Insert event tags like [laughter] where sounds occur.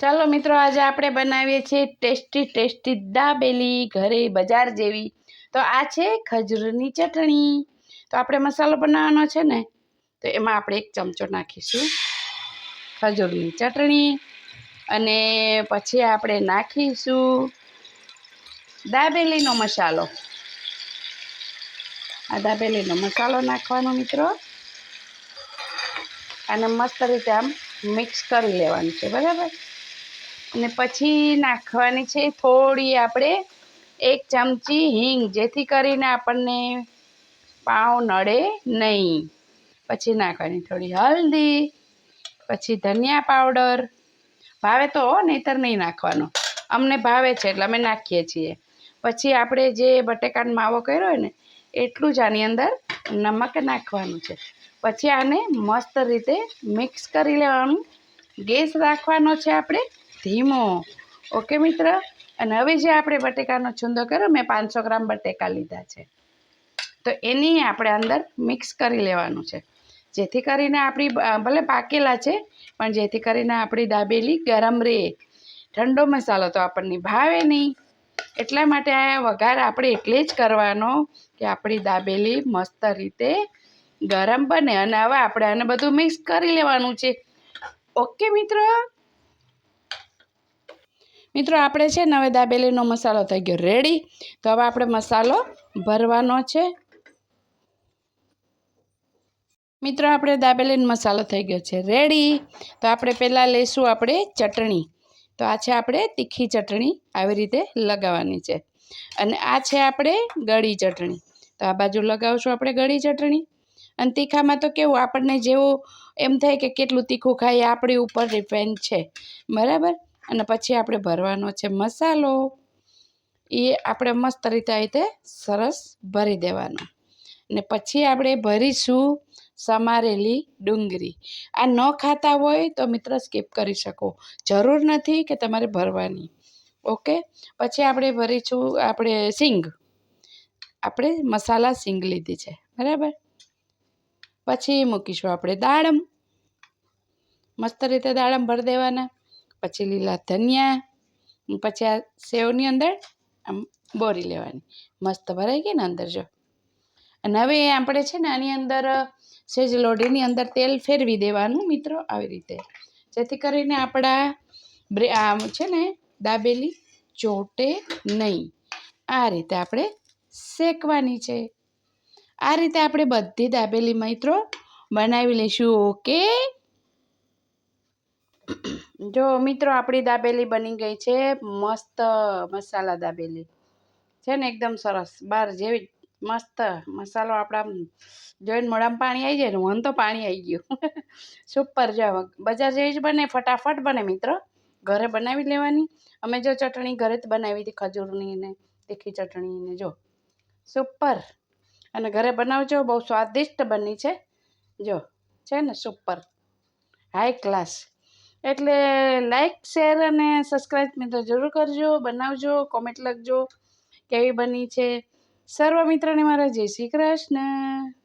ચાલો મિત્રો, આજે આપણે બનાવીએ છીએ ટેસ્ટી ટેસ્ટી દાબેલી ઘરે બજાર જેવી. તો આ છે ખજૂરની ચટણી. તો આપણે મસાલો બનાવવાનો છે ને, તો એમાં આપણે એક ચમચો નાખીશું ખજૂરની ચટણી અને પછી આપણે નાખીશું દાબેલીનો મસાલો. આ દાબેલીનો મસાલો નાખવાનો મિત્રો. અને મસ્ત રીતે આમ મિક્સ કરી લેવાનું છે, બરાબર? અને પછી નાખવાની છે થોડી આપણે એક ચમચી હિંગ, જેથી કરીને આપણને પાઉ નડે નહીં. પછી નાખવાની થોડી હલ્દી, પછી ધનિયા પાવડર. ભાવે તો નહીતર નહીં નાખવાનો. અમને ભાવે છે એટલે અમે નાખીએ છીએ. પછી આપણે જે બટેકાનો માવો કર્યો હોય ને, એટલું જ આની અંદર નમક નાખવાનું છે. પછી આને મસ્ત રીતે મિક્સ કરી લેવાનું. ગેસ રાખવાનો છે આપણે. ધીમો. ઓકે, મિત્ર? અને હવે જે આપણે બટેકાનો છુંદો કર્યો, મેં પાંચસો ગ્રામ બટેકા લીધા છે. તો એની આપણે અંદર મિક્સ કરી લેવાનું છે. જેથી કરીને આપણી ભલે પાકેલા છે, પણ જેથી કરીને આપણી દાબેલી ગરમ રહે. ઠંડો મસાલો તો આપણને ભાવે નહીં. એટલા માટે આ વઘાર આપણે એટલે જ કરવાનો કે આપણી દાબેલી મસ્ત રીતે ગરમ બને. અને હવે આપણે આને બધું મિક્સ કરી લેવાનું છે. ઓકે, મિત્રો? મિત્રો, આપણે છે ને હવે દાબેલીનો મસાલો થઈ ગયો રેડી તો હવે આપણે મસાલો ભરવાનો છે. મિત્રો, આપણે દાબેલીનો મસાલો થઈ ગયો છે રેડી તો આપણે પહેલાં લઈશું આપણે ચટણી. તો આ છે આપણે તીખી ચટણી આવી રીતે લગાવવાની છે. અને આ છે આપણે ગળી ચટણી. તો આ બાજુ લગાવશું આપણે ગળી ચટણી. અને તીખામાં તો કેવું, આપણને જેવું એમ થાય કે કેટલું તીખું ખાઈએ, આપણી ઉપર ડિપેન્ડ છે. બરાબર? અને પછી આપણે ભરવાનો છે મસાલો. એ આપણે મસ્ત રીતે રીતે સરસ ભરી દેવાનો. ને પછી આપણે ભરીશું સમારેલી ડુંગળી. આ ન ખાતા હોય તો મિત્ર સ્કીપ કરી શકો. જરૂર નથી કે તમારે ભરવાની. ઓકે? પછી આપણે ભરીશું આપણે સિંગ. આપણે મસાલા સિંગ લીધી છે. બરાબર? પછી મૂકીશું આપણે દાડમ. મસ્ત રીતે દાડમ ભરી દેવાના. પછી લીલા ધનિયા, પછી આ સેવની અંદર આમ બોરી લેવાની. મસ્ત ભરાઈ ગઈ ને અંદર જો. અને હવે આપણે છે ને આની અંદર, સેજ લોઢીની અંદર તેલ ફેરવી દેવાનું મિત્રો આવી રીતે. જેથી કરીને આપણા આમ છે ને દાબેલી ચોટે નહીં. આ રીતે આપણે શેકવાની છે. આ રીતે આપણે બધી દાબેલી મિત્રો બનાવી લઈશું. ઓકે? જો મિત્રો, આપણી દાબેલી બની ગઈ છે. મસ્ત મસાલા દાબેલી. છે ને, એકદમ સરસ. બાર જેવી મસ્ત મસાલો આપણા જોઈને મોઢામાં પાણી આવી જાય ને, મન તો પાણી આવી ગયું. [laughs] સુપર જો બજાર જેવી જ બને, ફટાફટ બને મિત્રો. ઘરે બનાવી લેવાની. અમે જો ચટણી ઘરે જ બનાવી હતી, ખજૂરની ને તીખી ચટણી ને, જો. સુપર અને ઘરે બનાવજો, બહુ સ્વાદિષ્ટ બની છે. જો, છે ને સુપર હાઈ ક્લાસ એટલે લાઇક શેર અને સબસ્ક્રાઈબ મિત્રો જરૂર કરજો, બનાવજો કોમેન્ટ લખજો, કેવી બની છે. સર્વ મિત્રોને મારા જય શ્રી કૃષ્ણ.